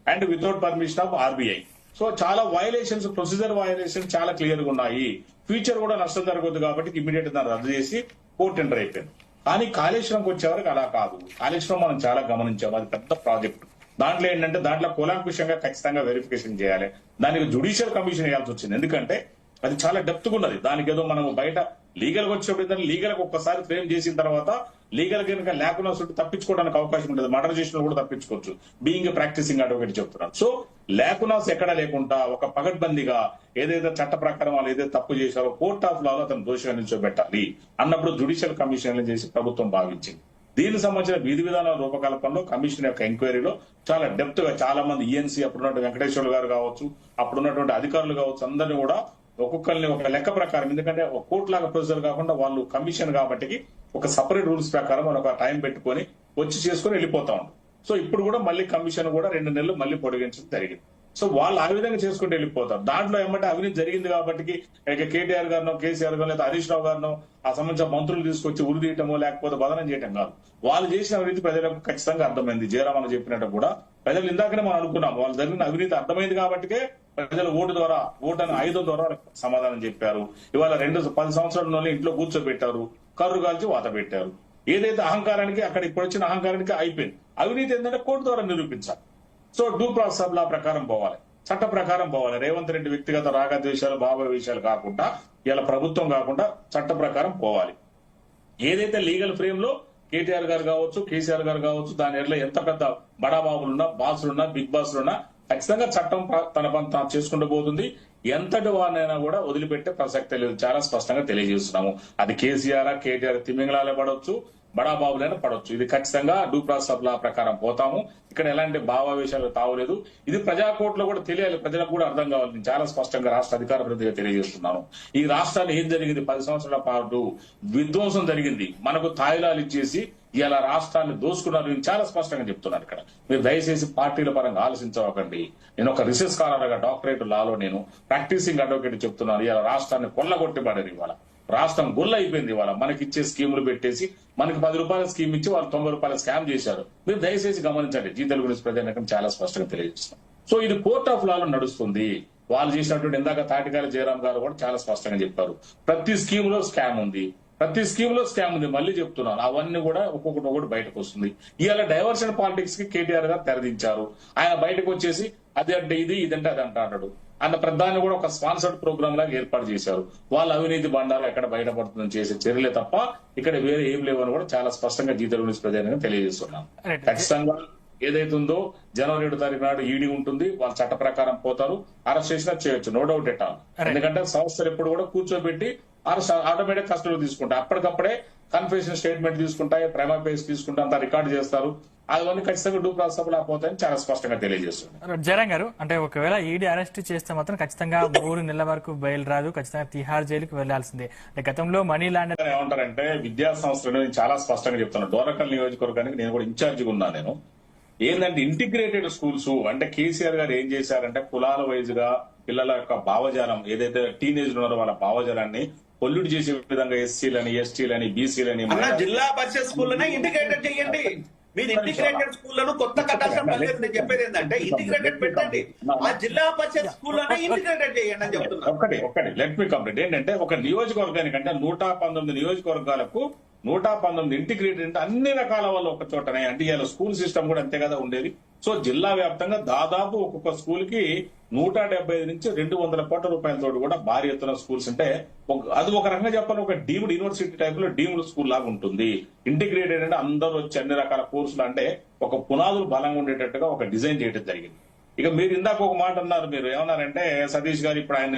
and without permission of RBI so చాలా వయలేషన్స్ ప్రొసీజర్ వయలేషన్ చాలా క్లియర్గా ఉన్నాయి. ఫ్యూచర్ కూడా నష్టం జరగదు కాబట్టి ఇమీడియట్ దాన్ని రద్దు చేసి కోర్టు ఎంటర్ అయిపోయింది. కానీ కాళేశ్వరంకి వచ్చేవరకు అలా కాదు. కాళేశ్వరం మనం చాలా గమనించాము అది పెద్ద ప్రాజెక్ట్. దాంట్లో ఏంటంటే దాంట్లో కూలంకుషంగా ఖచ్చితంగా వెరిఫికేషన్ చేయాలి. దానికి జుడిషియల్ కమిషన్ వేయాల్సి వచ్చింది. ఎందుకంటే అది చాలా డెప్త్ ఉన్నది. దానికి ఏదో మనం బయట లీగల్గా వచ్చేప్పుడు లీగల్ ఒక్కసారి ఫ్రేమ్ చేసిన తర్వాత లీగల్ కనుక లేకుండా తప్పించుకోవడానికి అవకాశం ఉండదు. మర్డర్ చేసిన కూడా తప్పించుకోవచ్చు. బీయింగ్ ప్రాక్టీసింగ్ అడ్వకేట్ చెప్తున్నాను సో లేకునాస్ ఎక్కడా లేకుండా ఒక పగడ్బందీగా ఏదైతే చట్ట ప్రకారం వాళ్ళు ఏదైతే తప్పు చేశారో కోర్ట్ ఆఫ్ లాలో అతను దోషిగా నిల్చోబెట్టాలి అన్నప్పుడు జుడిషియల్ కమిషన్ చేసి ప్రభుత్వం భావించింది. దీనికి సంబంధించిన విధి విధానాల రూపకల్పనలో కమిషన్ యొక్క ఎంక్వైరీలో చాలా డెప్త్గా చాలా మంది ఈఎన్సీ అప్పుడున్నటువంటి వెంకటేశ్వర్లు గారు కావచ్చు అప్పుడున్నటువంటి అధికారులు కావచ్చు అందరినీ కూడా ఒక్కొక్కరిని ఒక లెక్క ప్రకారం ఎందుకంటే ఒక కోర్టు లాగా ప్రొసీజర్ కాకుండా వాళ్ళు కమిషన్ కాబట్టి ఒక సపరేట్ రూల్స్ ప్రకారం మనం ఒక టైం పెట్టుకొని వచ్చి చేసుకొని వెళ్ళిపోతా ఉంటాం. సో ఇప్పుడు కూడా మళ్ళీ కమిషన్ కూడా రెండు నెలలు మళ్ళీ పొడిగించడం జరిగింది. సో వాళ్ళు ఆ విధంగా చేసుకుంటూ వెళ్ళిపోతారు. దాంట్లో ఏమంటే అవినీతి జరిగింది కాబట్టి ఇక కేటీఆర్ గారినో కేసీఆర్ గారు లేదా హరీష్ రావు గారినో ఆ సంబంధించిన మంత్రులు తీసుకొచ్చి ఉరిదీయటమో లేకపోతే బదనం చేయటం కాదు. వాళ్ళు చేసిన అవినీతి ప్రజలకు ఖచ్చితంగా అర్థమైంది. జయరామన్ చెప్పినట్టు కూడా ప్రజలు ఇందాకనే మనం అనుకున్నాం. వాళ్ళు జరిగిన అవినీతి అర్థమైంది కాబట్టి ప్రజలు ఓటు ద్వారా ఓటు అని ఆయుధం ద్వారా సమాధానం చెప్పారు. ఇవాళ రెండు పది సంవత్సరాల ఇంట్లో కూర్చోబెట్టారు. కర్రు కాల్చి వాత పెట్టారు. ఏదైతే అహంకారానికి అక్కడ ఇప్పుడు వచ్చిన అహంకారానికి అయిపోయింది. అవినీతి ఏంటంటే కోర్టు ద్వారా నిరూపించాలి. సో డూ ప్రాసెస్ లా ప్రకారం పోవాలి. చట్ట ప్రకారం పోవాలి. రేవంత్ రెడ్డి వ్యక్తిగత రాగద్వేషాలు భావ విషయాలు కాకుండా ఇలా ప్రభుత్వం కాకుండా చట్ట ప్రకారం పోవాలి. ఏదైతే లీగల్ ఫ్రేమ్లో కేటీఆర్ గారు కావచ్చు కేసీఆర్ గారు కావచ్చు దాని ఎట్లా ఎంత పెద్ద బడాబాబులున్నా బాసులున్నా బిగ్ బాసులున్నా ఖచ్చితంగా చట్టం తన పని తాను చేసుకుంటూ పోతుంది. ఎంతటి వారినైనా కూడా వదిలిపెట్టే ప్రసక్తే లేదు చాలా స్పష్టంగా తెలియజేస్తున్నాము. అది కేసీఆర్ కేటీఆర్ తిమింగళాలే పడవచ్చు బడాబాబులైనా పడవచ్చు ఇది ఖచ్చితంగా డూ ప్రాసెస్ లా ప్రకారం పోతాము. ఇక్కడ ఎలాంటి భావావేశాలు తావలేదు. ఇది ప్రజాకోట్లో కూడా తెలియాలి. ప్రజలకు కూడా అర్థం కావాలి. నేను చాలా స్పష్టంగా రాష్ట్ర అధికార ప్రతిగా తెలియజేస్తున్నాను. ఈ రాష్ట్రాన్ని ఏం జరిగింది? పది సంవత్సరాల పాటు విధ్వంసం జరిగింది. మనకు తాయిలాలు ఇచ్చేసి ఇలా రాష్ట్రాన్ని దోసుకున్నారు నేను చాలా స్పష్టంగా చెప్తున్నాను ఇక్కడ. మీరు దయచేసి పార్టీల పరంగా ఆలోచించవకండి. నేను ఒక రిసెర్చ్ స్కాలర్గా డాక్టరేట్ లాలో నేను ప్రాక్టీసింగ్ అడ్వకేట్ చెప్తున్నాను. ఇలా రాష్ట్రాన్ని కొల్లగొట్టిపడారు ఇవాళ. రాష్ట్రం గుల్ల అయిపోయింది ఇవాళ. మనకి ఇచ్చే స్కీములు పెట్టేసి మనకి పది రూపాయల స్కీమ్ ఇచ్చి వాళ్ళు తొంభై రూపాయల స్కామ్ చేశారు. మీరు దయచేసి గమనించండి. జీతాల గురించి న్యూస్ ప్రజానికం చాలా స్పష్టంగా తెలియజేస్తున్నాం సో ఇది కోర్ట్ ఆఫ్ లాలో నడుస్తుంది. వాళ్ళు చేసినటువంటి ఇందాక తాటికాల జయరాం గారు కూడా చాలా స్పష్టంగా చెప్పారు. ప్రతి స్కీమ్లో స్కామ్ ఉంది. ప్రతి స్కీమ్లో స్కామ్ ఉంది మళ్ళీ చెప్తున్నాను. అవన్నీ కూడా ఒక్కొక్కటి ఒకటి బయటకు వస్తుంది. ఇవాళ డైవర్షన్ పాలిటిక్స్కి కేటీఆర్ గారు తెరదించారు. ఆయన బయటకు వచ్చేసి అది అంటే ఇది ఇదంటే అది అంటాడు. అన్న ప్రధాని కూడా ఒక స్పాన్సర్డ్ ప్రోగ్రామ్ లాగా ఏర్పాటు చేశారు. వాళ్ళ అవినీతి బండాలు ఎక్కడ బయటపడుతుందని చేసే చర్యలే తప్ప ఇక్కడ వేరే ఏం లేవని కూడా చాలా స్పష్టంగా జీత న్యూస్ ప్రజానిగా తెలియజేస్తున్నాం. ఖచ్చితంగా ఏదైతే ఉందో జనవరి ఏడు తారీఖు నాడు ఈడీ ఉంటుంది వాళ్ళ చట్ట ప్రకారం పోతారు అరెస్ట్ చేసినా చేయొచ్చు నో డౌట్ ఎట్ ఎందుకంటే సంస్థలు ఎప్పుడు కూడా కూర్చోబెట్టి ఆటోమేటిక్ కస్టడీలో తీసుకుంటాయి అప్పటికప్పుడే కన్ఫెషన్ స్టేట్మెంట్ తీసుకుంటాయి ప్రైమా పేస్ తీసుకుంటే అంతా రికార్డు చేస్తారు. అవన్నీ ఖచ్చితంగా డూ ప్రాసెస్ పోతాయని చాలా స్పష్టంగా తెలియజేస్తుంది. జయరాం గారు అంటే ఒకవేళ ఈడీ అరెస్ట్ చేస్తే మాత్రం ఖచ్చితంగా మూడు నెలల వరకు బయలు రాదు ఖచ్చితంగా తిహార్ జైలుకి వెళ్ళాల్సిందే. అంటే గతంలో మనీ లాండర్ ఏమంటారంటే విద్యా సంస్థలు నేను చాలా స్పష్టంగా చెప్తాను డోరకల్ నియోజకవర్గానికి నేను కూడా ఇన్ఛార్జిగా ఉన్నా నేను. ఏంటంటే ఇంటిగ్రేటెడ్ స్కూల్స్ అంటే కేసీఆర్ గారు ఏం చేశారంటే కులాల వైజ్గా పిల్లల యొక్క భావజాలం ఏదైతే టీనేజ్ ఉన్నారో వాళ్ళ భావజాలాన్ని పొల్యూట్ చేసే విధంగా ఎస్సీలని ఎస్టీలని బీసీలని జిల్లా పరిషత్ స్కూల్లోనే ఇంటిగ్రేటెడ్ చేయండి. మీరు ఇంటిగ్రేటెడ్ స్కూళ్ళను కొత్త కట్టాల్సిన పని లేదు నేను చెప్పేది ఏంటంటే ఇంటిగ్రేటెడ్ పెట్టండి. ఆ జిల్లా పరిషత్ స్కూల్లోనే ఇంటిగ్రేటెడ్ చేయండి అని చెప్తున్నా. ఒక్కటి ఒక్కటి లెట్ మీ కంప్లీట్ ఏంటంటే ఒక నియోజకవర్గానికి అంటే నూట పంతొమ్మిది నియోజకవర్గాలకు నూట పంతొమ్మిది ఇంటిగ్రేటెడ్ అంటే అన్ని రకాల వాళ్ళు ఒక చోటనే. అంటే ఇలా స్కూల్ సిస్టమ్ కూడా అంతే కదా ఉండేది. సో జిల్లా వ్యాప్తంగా దాదాపు ఒక్కొక్క స్కూల్కి నూట డెబ్బై ఐదు నుంచి రెండు వందల కోట్ల రూపాయలతో కూడా భారీ ఎత్తున స్కూల్స్ అంటే అది ఒక రకంగా చెప్పాలి ఒక డీమ్డ్ యూనివర్సిటీ టైప్లో డీమ్డ్ స్కూల్ లాగా ఉంటుంది. ఇంటిగ్రేటెడ్ అంటే అందరూ వచ్చి అన్ని రకాల కోర్సులు అంటే ఒక పునాదులు బలంగా ఉండేటట్టుగా ఒక డిజైన్ చేయడం జరిగింది. ఇక మీరు ఇందాక ఒక మాట అన్నారు మీరు ఏమన్నారంటే సతీష్ గారు ఇప్పుడు ఆయన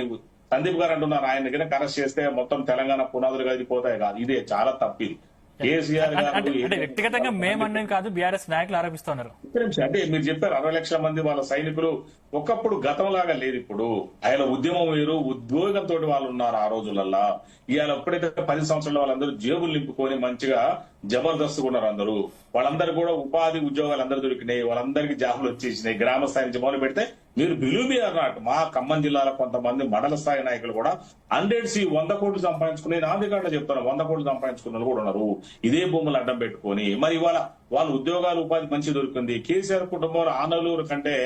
సందీప్ గారు అంటున్నారు ఆయన దగ్గర అరెస్ట్ చేస్తే మొత్తం తెలంగాణ పునాదులు గదిపోతాయి కాదు. ఇదే చాలా తప్పిది కేసీఆర్ గారు వ్యక్తిగతంగా మేమన్నది కాదు బీఆర్ఎస్ నాయకులు ఆరోపిస్తున్నారు. అంటే మీరు చెప్పారు అరవై లక్షల మంది వాళ్ళ సైనికులు ఒకప్పుడు గతంలాగా లేదు ఇప్పుడు. ఆయన ఉద్యమం వేరు ఉద్యోగంతో వాళ్ళు ఉన్నారు ఆ రోజులల్లా. ఇవాళ ఎప్పుడైతే పది సంవత్సరాల వాళ్ళందరూ జేబులు నింపుకొని మంచిగా జబర్దస్త్ ఉన్నారు అందరూ. వాళ్ళందరూ కూడా ఉపాధి ఉద్యోగాలు అందరూ దొరికినాయి. వాళ్ళందరికీ జాబులు వచ్చేసినాయి. గ్రామ స్థాయి నుంచి మొదలు పెడితే మీరు బిలీవ్ అన్నట్టు మా ఖమ్మం జిల్లాలో కొంతమంది మండల స్థాయి నాయకులు కూడా హండ్రెడ్ సి వంద కోట్లు సంపాదించుకుని నా రికార్డులో చెప్తాను వంద కోట్లు సంపాదించుకున్న కూడా ఉన్నారు. ఇదే భూములు అడ్డం పెట్టుకొని మరి ఇవాళ వాళ్ళ ఉద్యోగాలు ఉపాధి మంచి దొరికింది. కేసీఆర్ కుటుంబంలో ఆనలూరు కంటే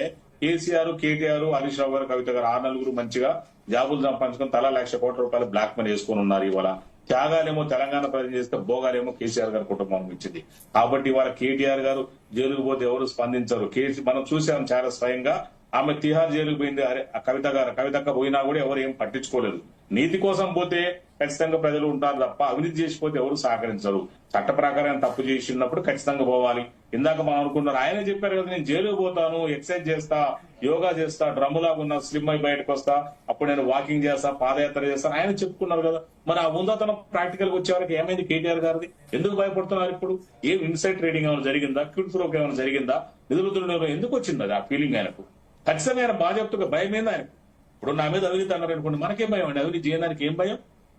కేసీఆర్ కేటీఆర్ హరీష్ రావు గారు కవిత గారు ఆ నలుగురు మంచిగా జాబులు సంపాదించుకొని తలా లక్ష కోట్ల రూపాయలు బ్లాక్ మనీ వేసుకొని ఉన్నారు ఇవాళ. త్యాగాలేమో తెలంగాణ ప్రజలు చేస్తే భోగాలేమో కేసీఆర్ గారి కుటుంబం ఇచ్చింది. కాబట్టి ఇవాళ కేటీఆర్ గారు జైలుకు పోతే ఎవరు స్పందించరు. కేసీ మనం చూసాం చాలా స్వయంగా ఆమె తిహార్ జైలుకు పోయింది అరే ఆ కవిత గారు. కవితక్క పోయినా కూడా ఎవరు ఏం పట్టించుకోలేదు. నీతి కోసం పోతే ఖచ్చితంగా ప్రజలు ఉంటారు తప్ప అవినీతి చేసిపోతే ఎవరు సహకరించరు. చట్ట ప్రకారం తప్పు చేసినప్పుడు ఖచ్చితంగా పోవాలి. ఇందాక మనం అనుకున్నారు ఆయనే చెప్పారు కదా నేను జైలు పోతాను ఎక్సర్సైజ్ చేస్తా యోగా చేస్తా డ్రమ్ములాగా ఉన్న స్లిమ్ అయి బయటకు వస్తా అప్పుడు నేను వాకింగ్ చేస్తా పాదయాత్ర చేస్తాను ఆయన చెప్పుకున్నారు కదా. మరి ఆ ఉందాతనం ప్రాక్టికల్గా వచ్చేవారికి ఏమైంది కేటీఆర్ గారిది? ఎందుకు భయపడుతున్నారు ఇప్పుడు? ఏం ఇన్సైడ్ ట్రేడింగ్ ఏమైనా జరిగిందా? క్యూట్ ఫ్రోక్ ఏమైనా జరిగిందా? నిధులు దుర్వినియోగం ఎందుకు వచ్చింది అది ఆ ఫీలింగ్ ఆయనకు? ఖచ్చితంగా ఆయన బాధ్యతగా భయం ఏంది ఆయనకు? ఇప్పుడు నా మీద అవినీతి అన్నారు అనుకోండి మనకేం భయం అండి? అవినీతి చేయడానికి ఏం భయం?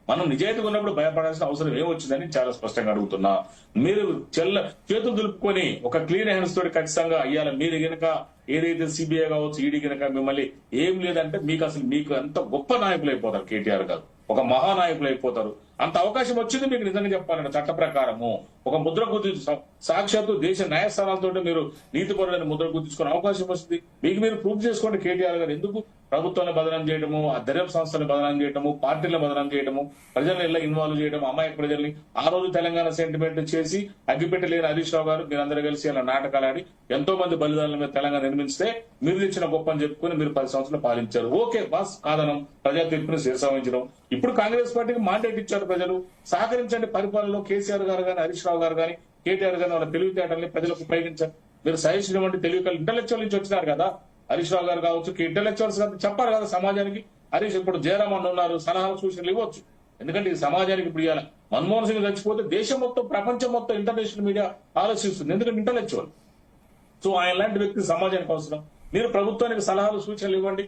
మనం నిజాయితీ ఉన్నప్పుడు భయపడాల్సిన అవసరం ఏమొచ్చిందని చాలా స్పష్టంగా అడుగుతున్నా. మీరు చెల్ల చేతులు దులుపుకొని ఒక క్లీన్ హ్యాండ్స్ తోటి ఖచ్చితంగా ఇవాళ మీరు గనక ఏదైతే సిబిఐ కావచ్చు ఈడీ గనక మిమ్మల్ని ఏం లేదంటే మీకు అసలు మీకు ఎంత గొప్ప నాయకులు అయిపోతారు కేటీఆర్ గారు. ఒక మహానాయకులు అయిపోతారు అంత అవకాశం వచ్చింది మీకు నిజంగా చెప్పాలంటే చట్ట ప్రకారము. ఒక ముద్ర గుర్తు సాక్షాత్తు దేశ న్యాయస్థానాలతో మీరు నీతి పరులని ముద్ర గుర్తించుకునే అవకాశం వస్తుంది. మీకు మీరు ప్రూఫ్ చేసుకోండి కేటీఆర్ గారు. ఎందుకు? ప్రభుత్వాన్ని బదనం చేయడము ఆ దర్యాప్తు సంస్థలను బదనం చేయడము పార్టీలను బదనం చేయడము ప్రజలను ఇలా ఇన్వాల్వ్ చేయడం అమాయక ప్రజల్ని ఆ రోజు తెలంగాణ సెంటిమెంట్ చేసి అగ్గిపెట్టలేని హరీష్ రావు గారు మీరందరూ కలిసి అలా నాటకాలు ఆడి ఎంతో మంది బలిదానుల మీద తెలంగాణ నిర్మిస్తే మీరు తెచ్చిన గొప్ప అని చెప్పుకొని మీరు పది సంవత్సరాలు పాలించారు. ఓకే బాస్ కాదనం ప్రజా తీర్పుని శిరసావించడం ఇప్పుడు కాంగ్రెస్ పార్టీకి మాండేట్ ఇచ్చారు. ప్రజలు సహకరించండి పరిపాలనలో కేసీఆర్ గారు కానీ హరీష్ రావు గారు కానీ కేటీఆర్ గారు వాళ్ళ తెలివితేటల్ని ప్రజలకు ఉపయోగించండి. మీరు సజెషన్ ఇవ్వండి తెలివి ఇంటలెక్చువల్ నుంచి వచ్చినారు కదా. హరీష్ రావు గారు కావచ్చు ఇంటలెక్చువల్స్ చెప్పారు కదా సమాజానికి. హరీష్ ఇప్పుడు జయరామ్ అన్న ఉన్నారు సలహాలు సూచనలు ఇవ్వచ్చు. ఎందుకంటే ఈ సమాజానికి ఇప్పుడు ఇవ్వాలి మన్మోహన్ సింగ్ చచ్చిపోతే దేశం మొత్తం ప్రపంచం మొత్తం ఇంటర్నేషనల్ మీడియా ఆలోచిస్తుంది. ఎందుకంటే ఇంటలెక్చువల్ సో ఆయన లాంటి వ్యక్తి సమాజానికి అవసరం. మీరు ప్రభుత్వానికి సలహాలు సూచనలు ఇవ్వండి.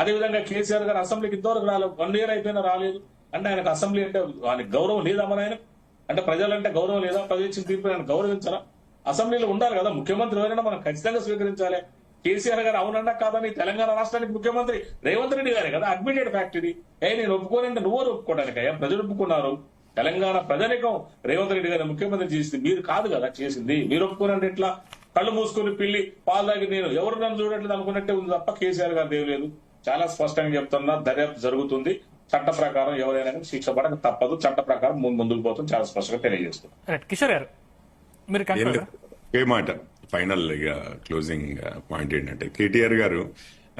అదేవిధంగా కేసీఆర్ గారు అసెంబ్లీకి ఇంతవరకు రాలేదు. వన్ ఇయర్ అయిపోయినా రాలేదు. అంటే ఆయనకు అసెంబ్లీ అంటే ఆయనకు గౌరవం లేదా మన ఆయన అంటే ప్రజలంటే గౌరవం లేదా? ప్రజలు ఇచ్చిన తీర్పు ఆయన గౌరవించాలా? అసెంబ్లీలో ఉండాలి కదా. ముఖ్యమంత్రి ఎవరైనా మనం ఖచ్చితంగా స్వీకరించాలి. కేసీఆర్ గారు అవునన్నా కాదని తెలంగాణ రాష్ట్రానికి ముఖ్యమంత్రి రేవంత్ రెడ్డి గారే కదా అడ్మిటెడ్ ఫ్యాక్టరీ ఇది ఏ నేను ఒప్పుకోనంటే నువ్వు ఒప్పుకోవడానికయ్యా? ప్రజలు ఒప్పుకున్నారు. తెలంగాణ ప్రజానికం రేవంత్ రెడ్డి గారిని ముఖ్యమంత్రి చేసింది మీరు కాదు కదా చేసింది. మీరు ఒప్పుకోనంటే ఇట్లా కళ్ళు మూసుకుని పిల్లి పాలు తాగి నేను ఎవరు నన్ను చూడట్లేదు అనుకున్నట్టే ఉంది తప్ప కేసీఆర్ గారు దేవలేదు చాలా స్పష్టంగా చెప్తున్నా దర్యాప్తు జరుగుతుంది. చట్ట ప్రకారం ఎవరైనా శిక్ష పడక తప్పదు. చట్ట ప్రకారం ముందు ముందుకు పోతుంది చాలా స్పష్టంగా కిషోర్ గారు మీరు ఏం మాట. ఫైనల్ ఇక క్లోజింగ్ పాయింట్ ఏంటంటే కేటీఆర్ గారు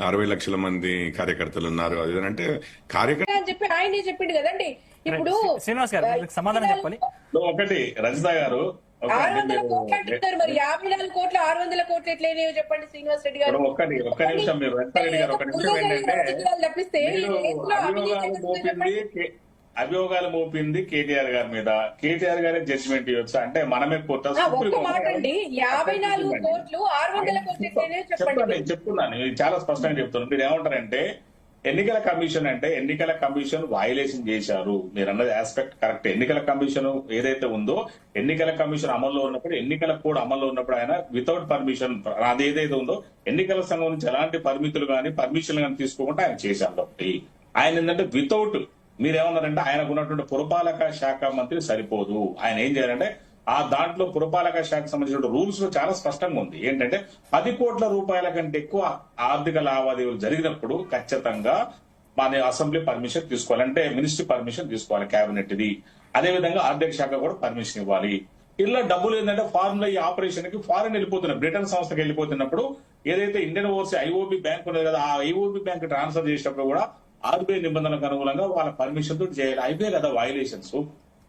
అరవై లక్షల మంది కార్యకర్తలు ఉన్నారు. అది అంటే కార్యకర్త అని చెప్పి ఆయనే చెప్పిండు కదండి. ఇప్పుడు శ్రీనివాస్ గారు సమాధానం చెప్పాలి. ఒకటి రజిత గారు ఆరు వందల మీరు- కోట్లు అంటున్నారు మరి. యాభై నాలుగు కోట్లు ఆరు వందల కోట్లు ఎట్లయినాయో చెప్పండి శ్రీనివాస్ రెడ్డి గారు. ఒక్కటి ఒక్క నిమిషం మీరు రజిత రెడ్డి గారు ఒక నిమిషం ఏంటంటే రాజకీయాలు తప్పిస్తే అభియోగాలు మోపింది కేటీఆర్ గారి మీద. కేటీఆర్ గారే జడ్జిమెంట్ ఇవ్వచ్చు? అంటే మనమే కోర్టు చెప్తున్నాను. ఇది చాలా స్పష్టంగా చెప్తున్నాను. మీరు ఏమంటారంటే ఎన్నికల కమిషన్ అంటే ఎన్నికల కమిషన్ వయలేషన్ చేశారు. మీరు అన్నది ఆస్పెక్ట్ కరెక్ట్ ఎన్నికల కమిషన్ ఏదైతే ఉందో ఎన్నికల కమిషన్ అమల్లో ఉన్నప్పుడు ఎన్నికల కోడ్ అమల్లో ఉన్నప్పుడు ఆయన వితౌట్ పర్మిషన్ అది ఏదైతే ఉందో ఎన్నికల సంఘం నుంచి ఎలాంటి పరిమితులు కానీ పర్మిషన్లు కానీ తీసుకోకుండా ఆయన చేశారు కాబట్టి. ఆయన ఏంటంటే వితౌట్ మీరేమన్నారంటే ఆయనకు ఉన్నటువంటి పురపాలక శాఖ మంత్రి సరిపోదు. ఆయన ఏం చేయాలంటే ఆ దాంట్లో పురపాలక శాఖకు సంబంధించిన రూల్స్లో చాలా స్పష్టంగా ఉంది. ఏంటంటే పది కోట్ల రూపాయల కంటే ఎక్కువ ఆర్థిక లావాదేవీలు జరిగినప్పుడు ఖచ్చితంగా మన అసెంబ్లీ పర్మిషన్ తీసుకోవాలి. అంటే మినిస్ట్రీ పర్మిషన్ తీసుకోవాలి కేబినెట్ ఇది అదే విధంగా ఆర్థిక శాఖ కూడా పర్మిషన్ ఇవ్వాలి. ఇలా డబ్బులు ఏంటంటే ఫారెన్లో ఈ ఆపరేషన్కి ఫారెన్ వెళ్ళిపోతున్న బ్రిటన్ సంస్థకి వెళ్ళిపోతున్నప్పుడు ఏదైతే ఇండియన్ ఓవర్సీ ఐఓబి బ్యాంక్ ఉన్నది కదా ఆ ఐఓబి బ్యాంక్ ట్రాన్స్ఫర్ చేసేటప్పుడు కూడా ఆర్బీఐ నిబంధనలకు అనుగుణంగా వాళ్ళ పర్మిషన్ తోటి చేయాలి. అయిపోయి కదా వైలేషన్స్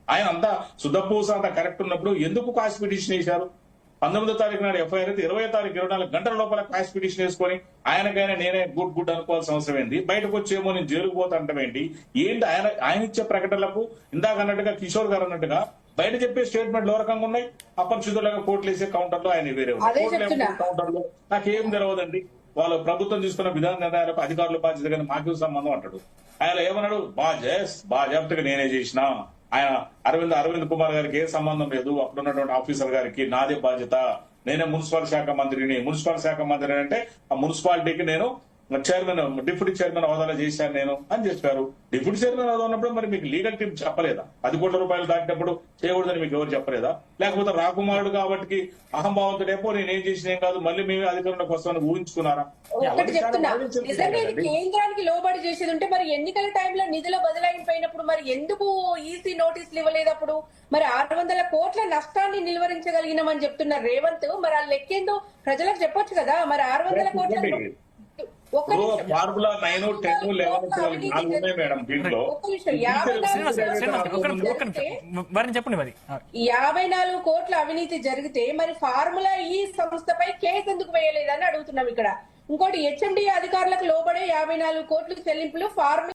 ఆయన అంతా శుద్ధపూస అంతా కరెక్ట్ ఉన్నప్పుడు ఎందుకు కాస్ట్ పిటిషన్ వేశారు? పంతొమ్మిదో తారీఖు నాడు ఎఫ్ఐఆర్ అయితే ఇరవై తారీఖు ఇరవై నాలుగు గంటల లోపల కాస్ట్ పిటిషన్ వేసుకొని ఆయనకైనా నేనే గుడ్ గుడ్ అనుకోవాల్సిన అవసరం ఏంటి? బయటకు వచ్చేమో నేను జైలుకు ఏంటి? ఏంటి ఆయన ఆయన ఇచ్చే ప్రకటనలకు ఇందాక అన్నట్టుగా కిషోర్ గారు అన్నట్టుగా బయట చెప్పే స్టేట్మెంట్లు ఏ రకంగా ఉన్నాయి. అపరిచితులుగా కోట్లు వేసే కౌంటర్లో ఆయన వేరే. కౌంటర్లో నాకేం తెలవదండి? వాళ్ళు ప్రభుత్వం తీసుకున్న విధాన నిర్ణయాలకు అధికారుల బాధ్యత కానీ మాకు సంబంధం అంటాడు. ఆయన ఏమన్నాడు? బాజెస్ బాజాప్తగా నేనే చేసిన. ఆయన అరవింద్ అరవింద్ కుమార్ గారికి ఏ సంబంధం లేదు. అప్పుడున్నటువంటి ఆఫీసర్ గారికి నాదే బాధ్యత. నేనే మున్సిపల్ శాఖ మంత్రిని. మున్సిపల్ శాఖ మంత్రి అంటే ఆ మున్సిపాలిటీకి నేను చైర్మన్ డిప్యూటీ చైర్మన్ హోదాలో చేశాను నేను అని చెప్పారు. డిప్యూటీ చైర్మన్ హోదా ఉన్నప్పుడు మరి మీకు లీగల్ టీం చెప్పలేదా? పది కోట్ల రూపాయలు దాటినప్పుడు చేయకూడదని మీకు ఎవరు చెప్పలేదా? లేకపోతే రాకుమారుడు కాబట్టి అహంభావంతుడేపో నేను ఏం చేసిన ఏం కాదు మళ్ళీ మేమే అధికారంలోకి వస్తామని ఊహించుకున్నారా. కేంద్రానికి లోబడి చేసేది ఉంటే మరి ఎన్నికల టైంలో నిధుల బదలాయింపోయినప్పుడు మరి ఎందుకు ఈసీ నోటీసులు ఇవ్వలేదు అప్పుడు మరి ఆరు వందల కోట్ల నష్టాన్ని నిలువరించగలిగినామని చెప్తున్నారు రేవంత్ మరి ఆ లెక్కేందో ప్రజలకు చెప్పొచ్చు కదా. మరి ఆరు వందల కోట్ల చెప్పండి. ఒక్క ఇప్పుడు నిమిషం. ఫార్ములా నైన్ టెన్ లెవెన్ నాలుగు ఉన్నాయి మేడం దీంట్లో. చెప్పండి మరి. యాభై నాలుగు కోట్ల అవినీతి జరిగితే మరి ఫార్ములా ఈ సంస్థపై కేసు ఎందుకు వేయలేదని అడుగుతున్నాం ఇక్కడ. ఇంకోటి హెచ్ఎండి అధికారులకు లోబడే యాభై నాలుగు కోట్ల చెల్లింపులు ఫార్ములా